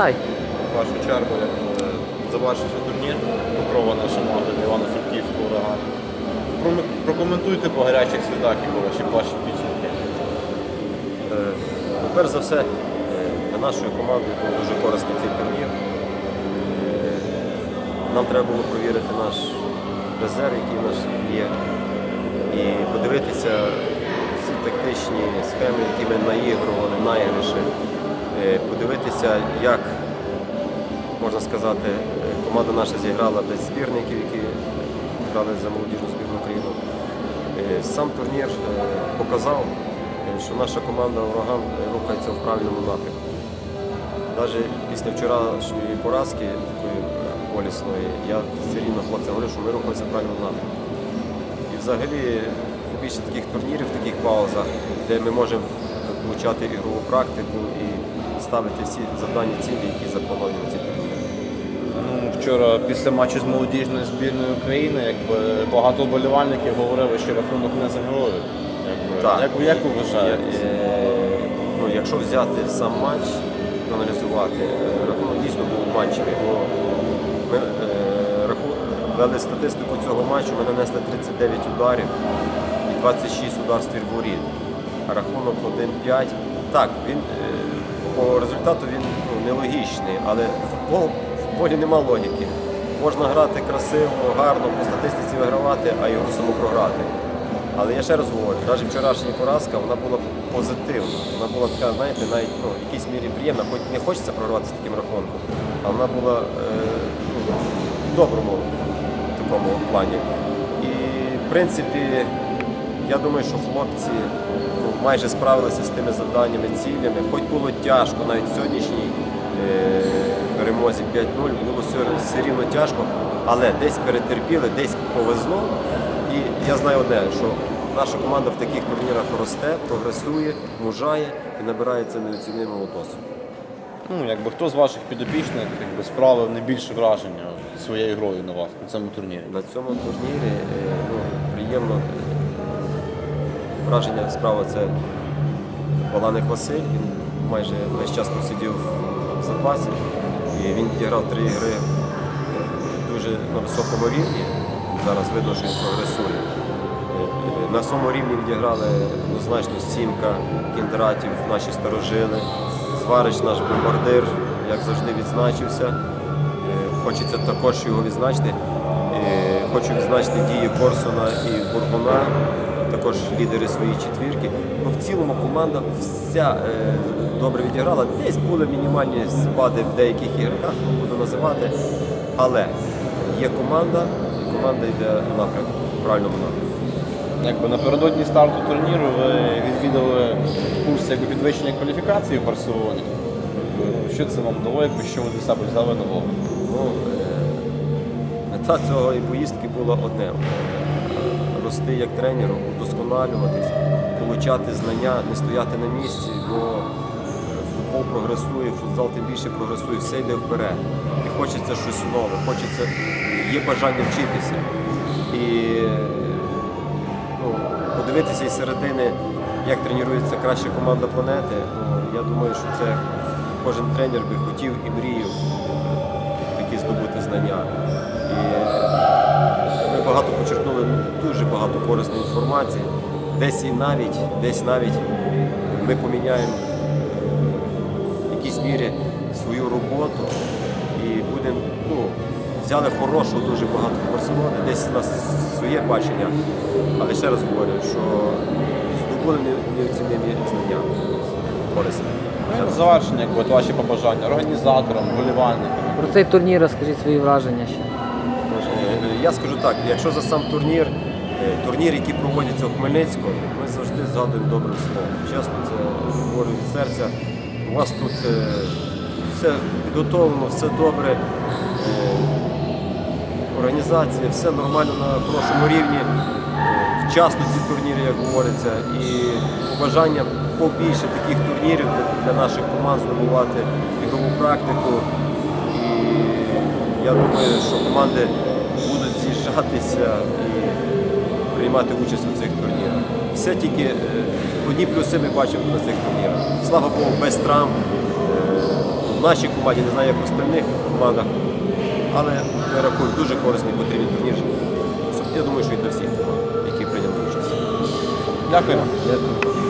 Питай. В першу чергу, як е, завершився турнір, покрова наша команда Івано-Франківського урагану. Прокоментуйте по гарячих слідах і ваші ваші підсумки. Е, Перш за все, е, для нашої команди був дуже корисний цей турнір. Нам треба було провірити наш резерв, який в нас є, і подивитися всі тактичні схеми, які ми наігрували, наіграші, Е, подивитися, як, можна сказати, е, команда наша зіграла без збірників, які грали за молодіжну збірну України. Е, Сам турнір е, показав, е, що наша команда Ураган е, рухається в правильному напрямку. Навіть після вчорашньої поразки, такої е, болісної, я все рівно хлопцям говорю, що ми рухаємося в правильному напрямку. І взагалі більше таких турнірів, таких паузах, де ми можемо влучати ігрову практику і ставити всі завдання цілі, які заплановані ці турніри. Ну, вчора після матчу з молодіжною збірною України, якби багато вболівальників говорили, що рахунок не за герою. Так. Як, як ви вважаєте? Е, ну, якщо взяти сам матч, аналізувати, е, рахунок дійсно був матчевий. Бо ми е, раху- вели статистику цього матчу, ми нанесли 39 ударів і 26 ударств від воріт. Рахунок 1-5. Так, він е, по результату він ну, нелогічний, але футбол, в футболі нема логіки. Можна грати красиво, гарно, по статистиці вигравати, а його саму програти. Але я ще раз говорю, навіть вчорашня поразка вона була позитивна. Вона була така, знаєте, навіть ну, в якійсь мірі приємна, хоч не хочеться програвати з таким рахунком, а вона була е, ну, в доброму такому плані. І в принципі, я думаю, що хлопці майже справилися з тими завданнями, цілями. Хоч було тяжко, навіть в сьогоднішній е, перемозі 5-0 було все, рівно тяжко, але десь перетерпіли, десь повезло. І я знаю одне, що наша команда в таких турнірах росте, прогресує, мужає і набирається неоціненого досвіду. Ну, якби хто з ваших підопічних якби, справив найбільше враження своєю грою на вас на цьому турнірі? На цьому турнірі е, ну, приємно враження справа це Паланик Василь. Він майже весь час посидів в запасі. І він відіграв три ігри е, дуже на високому рівні. Зараз видно, що він прогресує. Е, На своєму рівні відіграли однозначно Сімка, Кіндратів, наші старожили, Зварич, наш бомбардир, як завжди відзначився. Е, Хочеться також його відзначити. Е, Хочу відзначити дії Корсуна і Бургуна, також лідери своєї четвірки. Ну, в цілому команда вся е, добре відіграла. Десь були мінімальні спади в деяких ігроках, не буду називати. Але є команда, і команда йде напрямку, в правильному напрямку. Якби напередодні старту турніру ви відвідали курс якби, підвищення кваліфікації в Барселоні. Ну, Що це вам дало, якби, що ви для себе взяли нового? Ну, е, мета цього і поїздки була одне: рости як тренеру, удосконалюватись, отримати знання, не стояти на місці, бо е, футбол прогресує, футзал тим більше прогресує, все йде вперед. І хочеться щось нове, хочеться, є бажання вчитися. І е, ну, подивитися із середини, як тренується краща команда планети. Ну, я думаю, що це кожен тренер би хотів і мріяв такі здобути знання. І багато почерпнули дуже багато корисної інформації. Десь і навіть, десь навіть ми поміняємо в якійсь мірі свою роботу і будемо, ну, взяли хорошого дуже багато Барселони, десь у нас своє бачення. Але ще раз говорю, що здобули не- неоцінені знання корисні. Ну, як завершення, якби, ваші побажання організаторам, вболівальникам. Про цей турнір розкажіть свої враження ще. Е, Я скажу так, якщо за сам турнір, е, турнір, який проводяться у Хмельницькому, ми завжди згадуємо добрим словом. Чесно, це говорю від серця. У вас тут е, все підготовлено, все добре. Організація, все нормально на хорошому рівні. Вчасно ці турніри, як говориться, і бажання побільше таких турнірів для наших команд здобувати ігрову практику. І я думаю, що команди з'їжджатися і приймати участь у цих турнірах. Все тільки е, одні плюси ми бачимо на цих турнірах. Слава Богу, без травм. Е, в нашій команді, не знаю, як в остальних командах, але рахую дуже корисний потрібний турнір. Я думаю, що і для всіх команд, які прийняли участь. Дякую. Дякую.